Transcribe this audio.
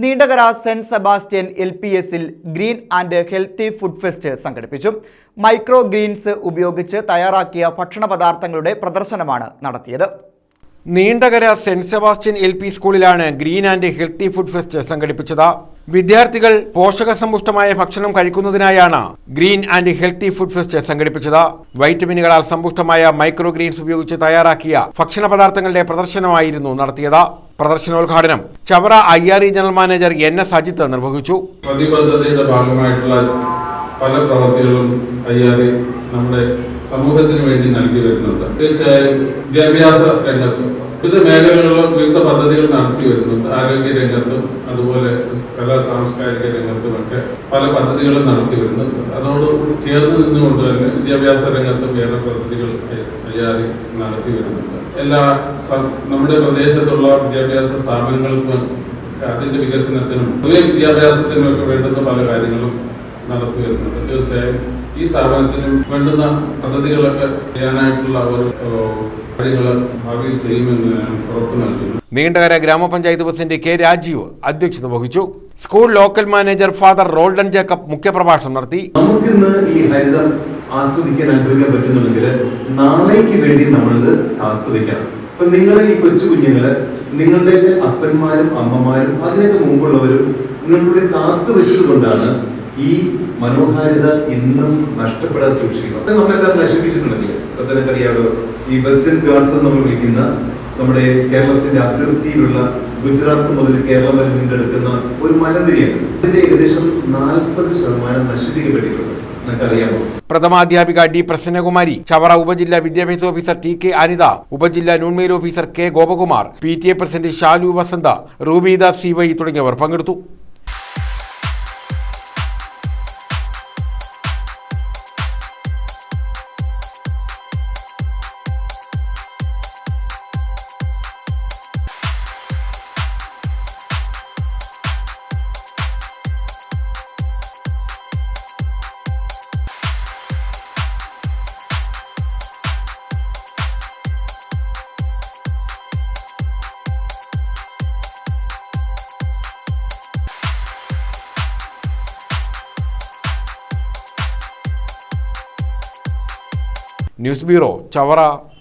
Neendakara saint Sebastian L P എസിൽ green and healthy food fest സംഘടിപ്പിച്ചു. Micro Green's ഉപയോഗിച്ച് തയ്യാറാക്കിയ ഭക്ഷണ പദാർത്ഥങ്ങളുടെ പ്രദർശനമാണ് നടത്തിയത്. നീണ്ടകര സെന്റ് സെബാസ്റ്റ്യൻ എൽ സ്കൂളിലാണ് green and healthy food fest സംഘടിപ്പിച്ചത്. വിദ്യാർത്ഥികൾ പോഷകസമ്പുഷ്ടമായ ഭക്ഷണം കഴിക്കുന്നതിനായാണ് green and healthy food fest സംഘടിപ്പിച്ചത്. വൈറ്റമിനുകളാൽ സമ്പുഷ്ടമായ മൈക്രോ ഗ്രീൻസ് ഉപയോഗിച്ച് തയ്യാറാക്കിയ ഭക്ഷണ പദാർത്ഥങ്ങളുടെ പ്രദർശനമായിരുന്നു നടത്തിയത്. പ്രദർശനോദ്ഘാടനം Chavara I R E general manager N S Ajith നിർവഹിച്ചു. പ്രതിബദ്ധതയുടെ ഭാഗമായിട്ടുള്ള പല പ്രവർത്തികളും അയ്യാറി നമ്മുടെ സമൂഹത്തിന് വേണ്ടി നൽകി വരുന്നുണ്ട്. തീർച്ചയായും വിദ്യാഭ്യാസ രംഗത്തും വിവിധ മേഖലകളിലും വിവിധ പദ്ധതികൾ നടത്തി വരുന്നുണ്ട്. ആരോഗ്യ രംഗത്തും അതുപോലെ കലാ സാംസ്കാരിക രംഗത്തുമൊക്കെ പല പദ്ധതികളും നടത്തി വരുന്നുണ്ട് അതോട് ചേർന്ന് നിന്നുകൊണ്ട് തന്നെ വിദ്യാഭ്യാസ രംഗത്തും വേറെ പദ്ധതികൾ തയ്യാറി നടത്തി വരുന്നുണ്ട് എല്ലാ നമ്മുടെ പ്രദേശത്തുള്ള വിദ്യാഭ്യാസ സ്ഥാപനങ്ങൾക്കും അതിന്റെ വികസനത്തിനും പുതിയ വിദ്യാഭ്യാസത്തിനും ഒക്കെ വേണ്ടുന്ന പല കാര്യങ്ങളും നടത്തി വരുന്നുണ്ട് തീർച്ചയായും ഈ സ്ഥാപനത്തിനും വേണ്ടുന്ന പദ്ധതികളൊക്കെ ചെയ്യാനായിട്ടുള്ള ഒരു കാര്യങ്ങൾ ഭാവിയിൽ ചെയ്യുമെന്ന് ഞാൻ ഉറപ്പ് നൽകുന്നു. നീണ്ടകര ഗ്രാമപഞ്ചായത്ത് പ്രസിഡന്റ് കെ രാജീവ് അധ്യക്ഷത വഹിച്ചു. School local manager father Roldan Jacob മുഖ്യപ്രഭാഷണം നടത്തി. നമുക്കിന്ന് ഈ ഹരിതം ആസ്വദിക്കാൻ അനുഭവിക്കാൻ പറ്റുന്നുണ്ടെങ്കിൽ നാളേക്ക് വേണ്ടി നമ്മളിത് കാത്തു വെക്കണം അപ്പൊ നിങ്ങളെ ഈ കൊച്ചു കുഞ്ഞുങ്ങൾ നിങ്ങളുടെ അപ്പന്മാരും അമ്മമാരും അതിനൊക്കെ മുമ്പുള്ളവരും നിങ്ങളുടെ കാത്തു വെച്ചത് കൊണ്ടാണ് ഈ മനോഹാരിത ഇന്നും നഷ്ടപ്പെടാതെ സൂക്ഷിക്കുന്നു അത് നമ്മളെല്ലാം നശിപ്പിച്ചിട്ടുണ്ടെങ്കിൽ ഇപ്പൊ അറിയാമല്ലോ ഈ വെസ്റ്റേൺ ഗാർഡ്സ് എന്ന് നമ്മൾ വിളിക്കുന്ന നമ്മുടെ കേരളത്തിന്റെ അതിർത്തിയിലുള്ള ഗുജറാത്ത് മുതൽ കേരളം വരെ നീണ്ടെടുക്കുന്ന ഒരു മലനിരയാണ് ഇതിന്റെ ഏകദേശം നാൽപ്പത് ശതമാനം നശിപ്പിക്കപ്പെട്ടിട്ടുണ്ട്. പ്രഥമാധ്യാപിക ഡി പ്രസന്നകുമാരി ചവറ ഉപജില്ലാ വിദ്യാഭ്യാസ ഓഫീസർ ടി കെ അനിത ഉപജില്ലാ noon meal officer K Gopakumar P T A president Shalu Vasantha Rubeeda C Y തുടങ്ങിയവർ പങ്കെടുത്തു. News bureau Chavara.